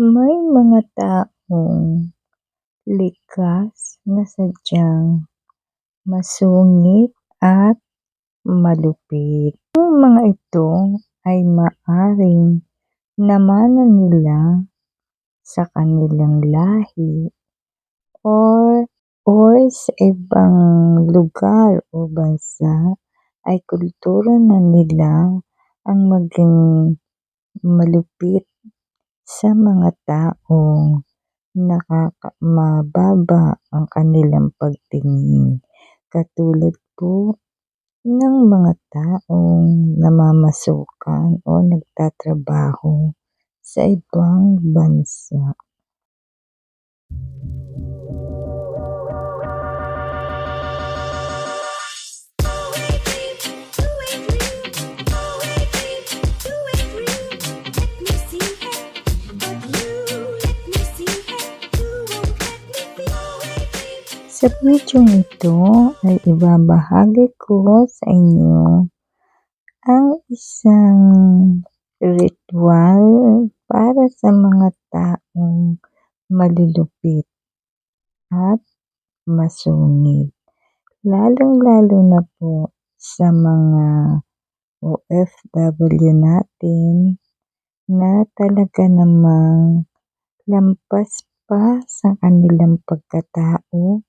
May mga taong likas na sadyang masungit at malupit. Ang mga ito ay maaaring namana nila sa kanilang lahi or sa ibang lugar o bansa ay kultura na nila ang maging malupit sa mga taong mababa ang kanilang pagtingin. Katulad po ng mga taong namamasukan o nagtatrabaho sa ibang bansa. Sa bidyong ito ay ibabahagi ko sa inyo ang isang ritual para sa mga taong malulupit at masungit. Lalong-lalo na po sa mga OFW natin na talaga namang lampas pa sa kanilang pagkatao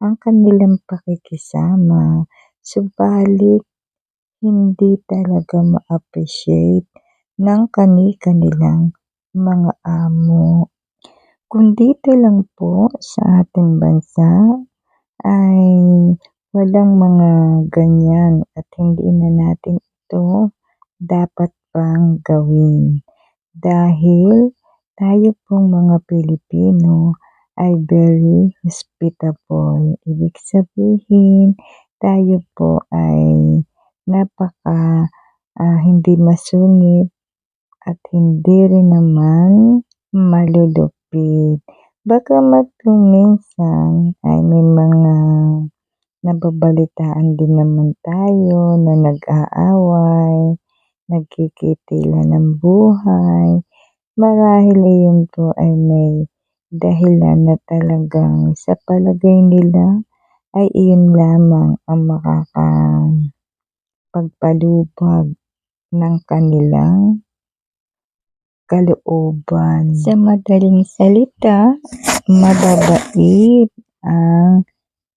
ang kanilang pakikisama, subalit hindi talaga ma-appreciate ng kani-kanilang mga amo. Kung dito lang po sa ating bansa ay walang mga ganyan at hindi na natin ito dapat pang gawin dahil tayo pong mga Pilipino ay very hospitable. Ibig sabihin, tayo po ay napaka uh, hindi masungit at hindi rin naman malulupit. Kung minsan ay may mga nababalitaan din naman tayo na nag-aaway, nagkikitila ng buhay, marahil iyon po ay may dahilan na talagang sa palagay nila ay iyon lamang ang makakapagpalubag ng kanilang kalooban. Sa madaling salita, mababait ang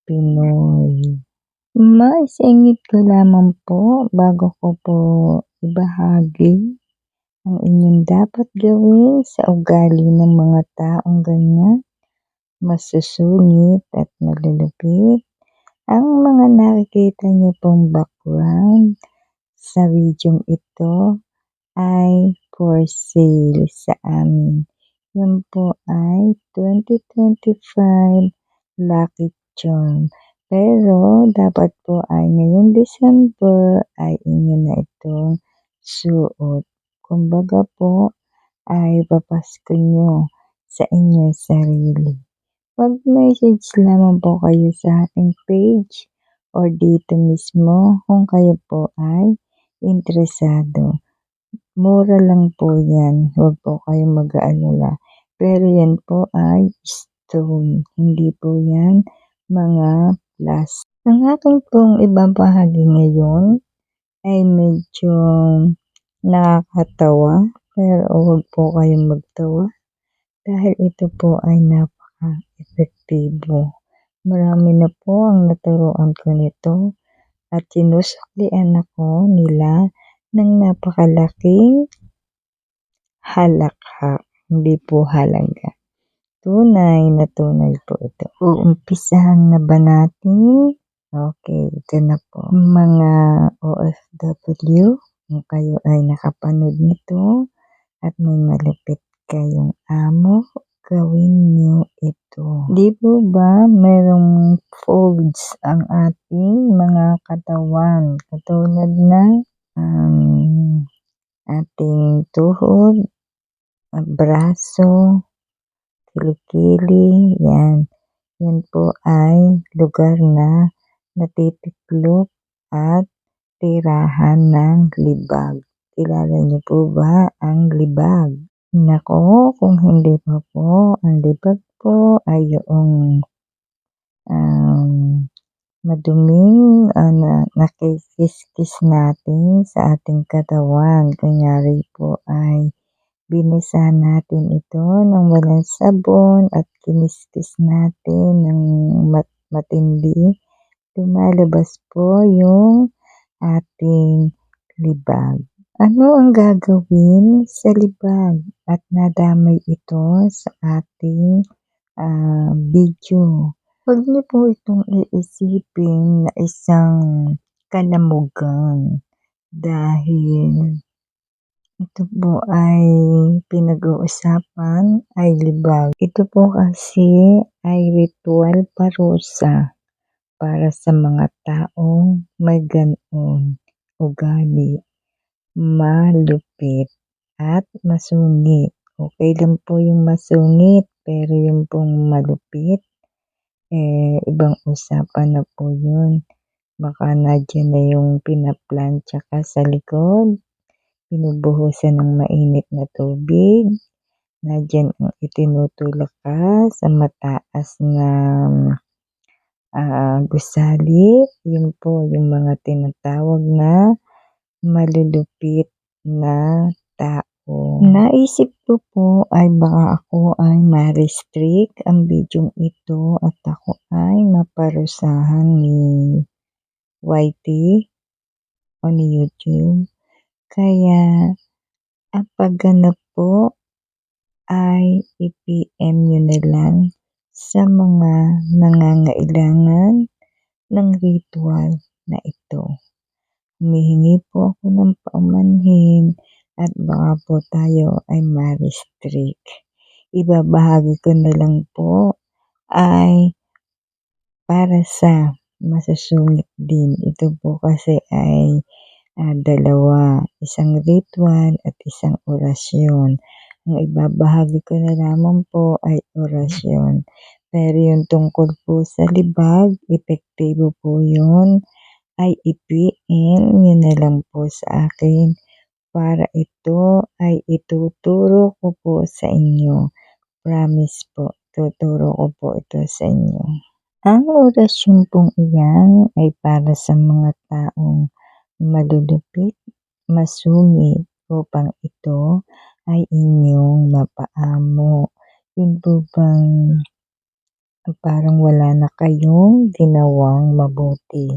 Pinoy. Maisingit ko lamang po bago ko po ibahagi ang inyong dapat gawin sa ugali ng mga taong ganyan, masusungit at malulupit. Ang mga nakikita niyo pong background sa video ito ay for sale sa amin. Yan po ay 2025 Lucky Charm. Pero dapat po ay ngayong December ay inyo na itong suot. Kumbaga po ay papasko nyo sa inyong sarili. Mag-message lamang po kayo sa ating page or dito mismo kung kayo po ay interesado. Mura lang po yan, huwag po kayong mag-aalala. Pero yan po ay stone, hindi po yan mga plus. Ang aking pong ibabahagi ngayon ay medyo nakakatawa pero huwag po kayong magtawa dahil ito po ay napaka-epektibo. Marami na po ang naturuan ko nito at sinusuklian ako nila ng napakalaking halakhak, hindi po halaga. Tunay na tunay po ito. Uumpisahan na ba natin? Okay, ito na po. Mga OFW, kung kayo ay nakapanood nito, at may malupit kayong amo, gawin nyo ito. Di po ba merong folds ang ating mga katawan katulad ng um, ating tuhod, braso, kilikili, yan. Yan po ay lugar na natitiklop at tirahan ng libag. Kilala niyo po ba ang libag? Naku, kung hindi pa po ang libag po ay yoong um, maduming uh, na, nakikiskis natin sa ating katawan. Kunyari po ay binisa natin ito ng walang sabon at kiniskis natin ng mat matindi. Lumalabas po yung ating libag. Ano ang gagawin sa libag at nadamay ito sa ating uh, video? Huwag niyo po itong iisipin na isang kalamugan dahil ito po ay pinag-uusapan ay libag. Ito po kasi ay ritual parusa para sa mga taong may ganon ugali malupit at masungit. Okay lang po yung masungit, pero yung pong malupit, eh, ibang usapan na po yun. Baka nadyan na yung pinaplantsa ka sa likod, pinubuhusan ng mainit na tubig, nadyan ang itinutulak ka sa mataas na uh, gusali, yun po yung mga tinatawag na malulupit na tao. Naisip ko po ay baka ako ay ma-restrict ang video ito at ako ay maparusahan ni YT o ni YouTube. Kaya ang pagganap po ay i-PM nyo na lang sa mga nangangailangan ng ritual na ito. Humihingi po ako ng paumanhin at baka po tayo ay ma-restrict. Ibabahagi ko na lang po ay para sa masusungit din. Ito po kasi ay uh, dalawa, isang ritual at isang orasyon. Ang ibabahagi ko na lamang po ay orasyon. Pero yung tungkol po sa libag, epektibo po yun ay i-PM nyo na lang po sa akin para ito ay ituturo ko po sa inyo. Promise po, tuturo ko po ito sa inyo. Ang orasyon pong iyan ay para sa mga taong malulupit, masungit upang ito ay inyong mapaamo. Yun po bang parang wala na kayong ginawang mabuti.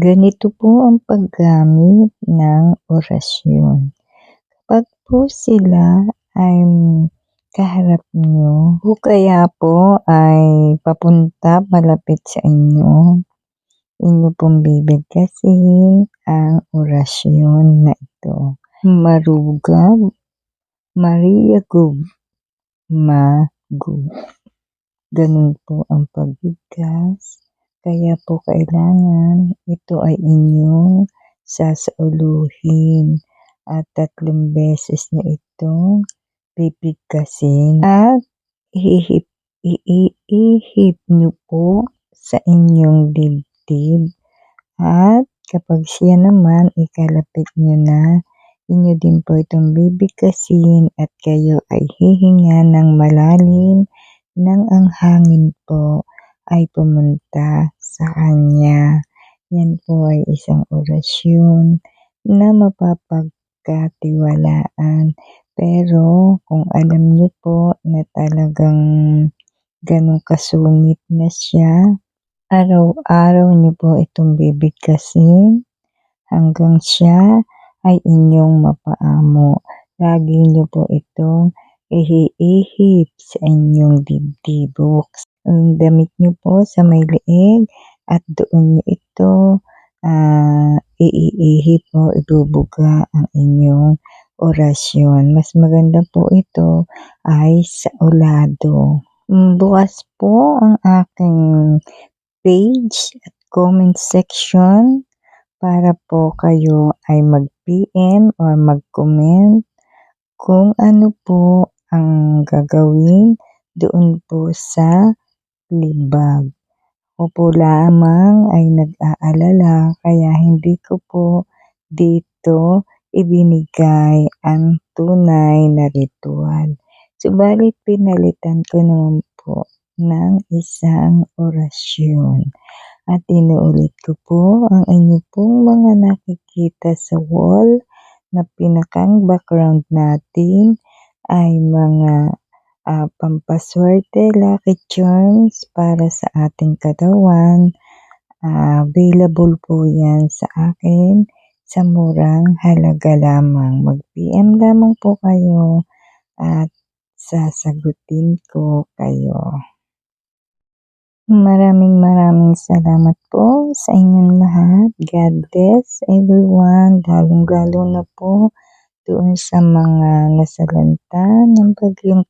Ganito po ang paggamit ng orasyon. Kapag po sila ay kaharap nyo o kaya po ay papunta palapit sa inyo, inyo pong bibigkasin ang orasyon na ito. Marugab, Mariagub, Magub. Ganun po ang pagbigkas kaya po kailangan ito ay inyong sasauluhin at tatlong beses nyo itong pipigkasin at ihip, iihip nyo po sa inyong dibdib. At kapag siya naman ikalapit nyo na inyo din po itong bibigkasin at kayo ay hihinga ng malalim nang ang hangin po ay pumunta sa Kanya. Yan po ay isang orasyon na mapapagkatiwalaan. Pero kung alam niyo po na talagang ganong kasungit na siya, araw-araw niyo po itong bibigkasin hanggang siya ay inyong mapaamo. Lagi niyo po itong ihihip sa inyong dibdib. Ang damit niyo po sa may leeg at doon niyo ito uh, iihip o ibubuga ang inyong orasyon. Mas maganda po ito ay sa ulado. Bukas po ang aking page at comment section para po kayo ay mag-PM or mag-comment kung ano po ang gagawin doon po sa libag. Ako po lamang ay nag-aalala kaya hindi ko po dito ibinigay ang tunay na ritual. Subalit pinalitan ko naman po ng isang orasyon. At inuulit ko po ang inyo pong mga nakikita sa wall na pinakang background natin ay mga ah, pampaswerte, lucky charms para sa ating katawan. Ah, available po yan sa akin sa murang halaga lamang. Mag-PM lamang po kayo at sasagutin ko kayo. Maraming maraming salamat po sa inyong lahat. God bless everyone, lalong-lalo na po doon sa mga nasalanta ng Bagyong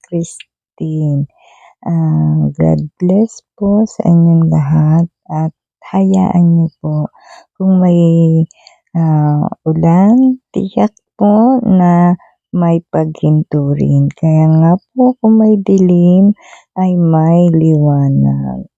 Christine. Ah, God bless po sa inyong lahat at hayaan niyo po kung may ah, ulan, tiyak po na may paghinto rin. Kaya nga po kung may dilim ay may liwanag.